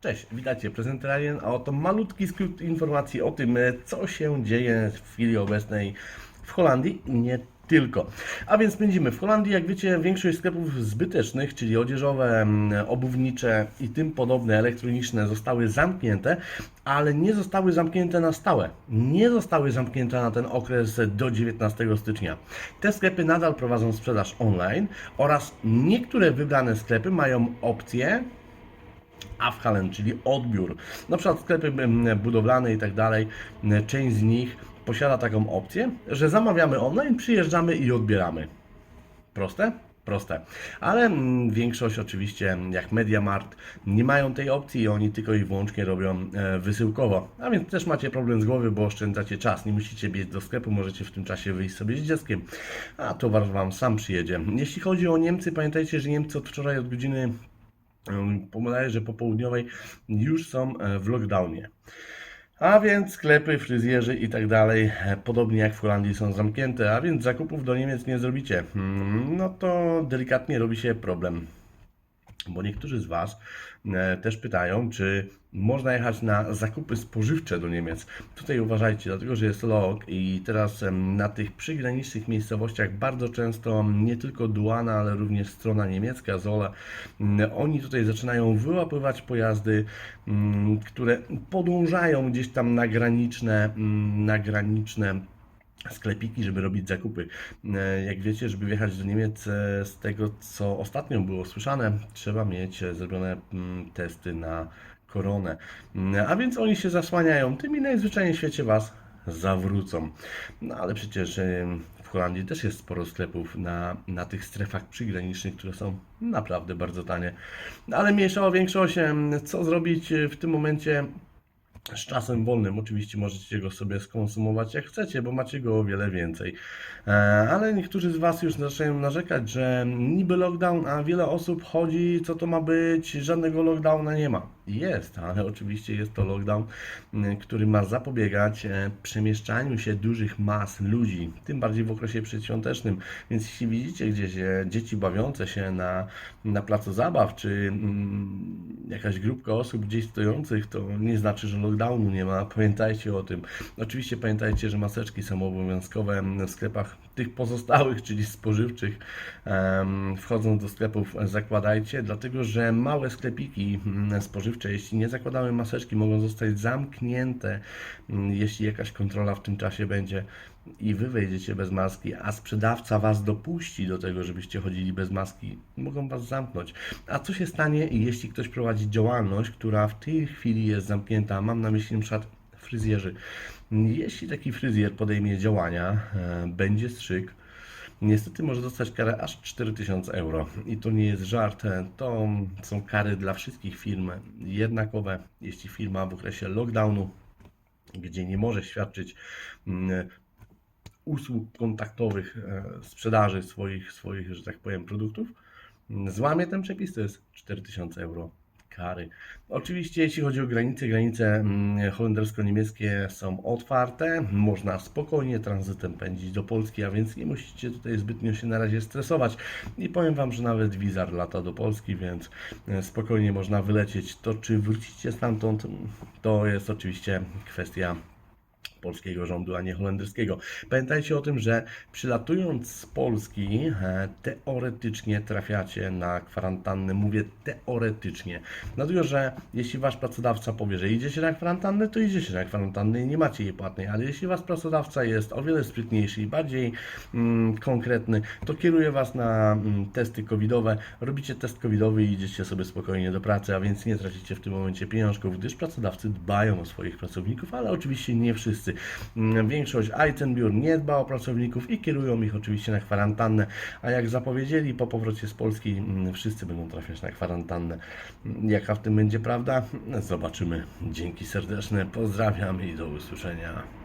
Cześć, witajcie, prezenter Alien, a oto malutki skrót informacji o tym, e, co się dzieje w chwili obecnej w Holandii i nie tylko. A więc spędzimy w Holandii, jak wiecie, większość sklepów zbytecznych, czyli odzieżowe, obuwnicze i tym podobne, elektroniczne, zostały zamknięte, ale nie zostały zamknięte na stałe. Nie zostały zamknięte na ten okres do 19 stycznia. Te sklepy nadal prowadzą sprzedaż online oraz niektóre wybrane sklepy mają opcję Afhalen, czyli odbiór. Na przykład sklepy budowlane i tak dalej, część z nich posiada taką opcję, że zamawiamy online, przyjeżdżamy i odbieramy. Proste? Proste. Ale większość oczywiście, jak MediaMarkt, nie mają tej opcji i oni tylko i wyłącznie robią wysyłkowo. A więc też macie problem z głowy, bo oszczędzacie czas. Nie musicie biec do sklepu, możecie w tym czasie wyjść sobie z dzieckiem, a towar Wam sam przyjedzie. Jeśli chodzi o Niemcy, pamiętajcie, że Niemcy od wczoraj od godziny Pomylaję, że popołudniowej już są e, w lockdownie. A więc sklepy, fryzjerzy i tak dalej, e, podobnie jak w Holandii, są zamknięte, a więc zakupów do Niemiec nie zrobicie. Hmm, No to delikatnie robi się problem. Bo niektórzy z Was e, też pytają, czy można jechać na zakupy spożywcze do Niemiec. Tutaj uważajcie, dlatego że jest log i teraz na tych przygranicznych miejscowościach bardzo często nie tylko Duana, ale również strona niemiecka, Zola, oni tutaj zaczynają wyłapywać pojazdy, które podążają gdzieś tam na graniczne, na graniczne sklepiki, żeby robić zakupy. E, Jak wiecie, żeby wjechać do Niemiec, e, z tego co ostatnio było słyszane, trzeba mieć e, zrobione mm, testy na koronę. Mm, A więc oni się zasłaniają tym i najzwyczajniej w świecie Was zawrócą. No ale przecież w Holandii też jest sporo sklepów na, na tych strefach przygranicznych, które są naprawdę bardzo tanie. No, Ale mniejsza o większość, co zrobić w tym momencie z czasem wolnym. Oczywiście możecie go sobie skonsumować jak chcecie, bo macie go o wiele więcej. E, Ale niektórzy z Was już zaczynają narzekać, że niby lockdown, a wiele osób chodzi, co to ma być, żadnego lockdowna nie ma. Jest, ale oczywiście jest to lockdown, m, który ma zapobiegać e, przemieszczaniu się dużych mas ludzi, tym bardziej w okresie przedświątecznym. Więc jeśli widzicie gdzieś e, dzieci bawiące się na, na placu zabaw, czy mm, jakaś grupka osób gdzieś stojących, to nie znaczy, że lockdownu nie ma. Pamiętajcie o tym. Oczywiście pamiętajcie, że maseczki są obowiązkowe w sklepach tych pozostałych, czyli spożywczych. Wchodząc do sklepów zakładajcie, dlatego że małe sklepiki mm, spożywcze, jeśli nie zakładały maseczki, mogą zostać zamknięte, mm, jeśli jakaś kontrola w tym czasie będzie i wy wejdziecie bez maski, a sprzedawca was dopuści do tego, żebyście chodzili bez maski, mogą was zamknąć. A co się stanie, jeśli ktoś prowadzi działalność, która w tej chwili jest zamknięta? Mam na myśli przykład fryzjerzy. Jeśli taki fryzjer podejmie działania, e, będzie strzyk, niestety może dostać karę aż 4000 euro. I to nie jest żart, to są kary dla wszystkich firm jednakowe. Jeśli firma w okresie lockdownu, gdzie nie może świadczyć mm, usług kontaktowych, e, sprzedaży swoich, swoich, że tak powiem, produktów, mm, złamie ten przepis, to jest 4000 euro kary. Oczywiście, jeśli chodzi o granice, granice mm, holendersko-niemieckie są otwarte, można spokojnie tranzytem pędzić do Polski, a więc nie musicie tutaj zbytnio się na razie stresować. I powiem Wam, że nawet wizar lata do Polski, więc e, spokojnie można wylecieć. To, czy wrócicie stamtąd, to jest oczywiście kwestia polskiego rządu, a nie holenderskiego. Pamiętajcie o tym, że przylatując z Polski, e, teoretycznie trafiacie na kwarantannę. Mówię teoretycznie. Dlatego, że jeśli wasz pracodawca powie, że idziecie na kwarantannę, to idziecie na kwarantannę i nie macie jej płatnej. Ale jeśli wasz pracodawca jest o wiele sprytniejszy i bardziej mm, konkretny, to kieruje was na mm, testy covidowe. Robicie test covidowy i idziecie sobie spokojnie do pracy, a więc nie tracicie w tym momencie pieniążków, gdyż pracodawcy dbają o swoich pracowników, ale oczywiście nie wszyscy. Mm, Większość Eisenbiur nie dba o pracowników i kierują ich oczywiście na kwarantannę, a jak zapowiedzieli po powrocie z Polski, mm, wszyscy będą trafiać na kwarantannę. Mm, Jaka w tym będzie prawda? Zobaczymy. Dzięki serdeczne, pozdrawiam i do usłyszenia.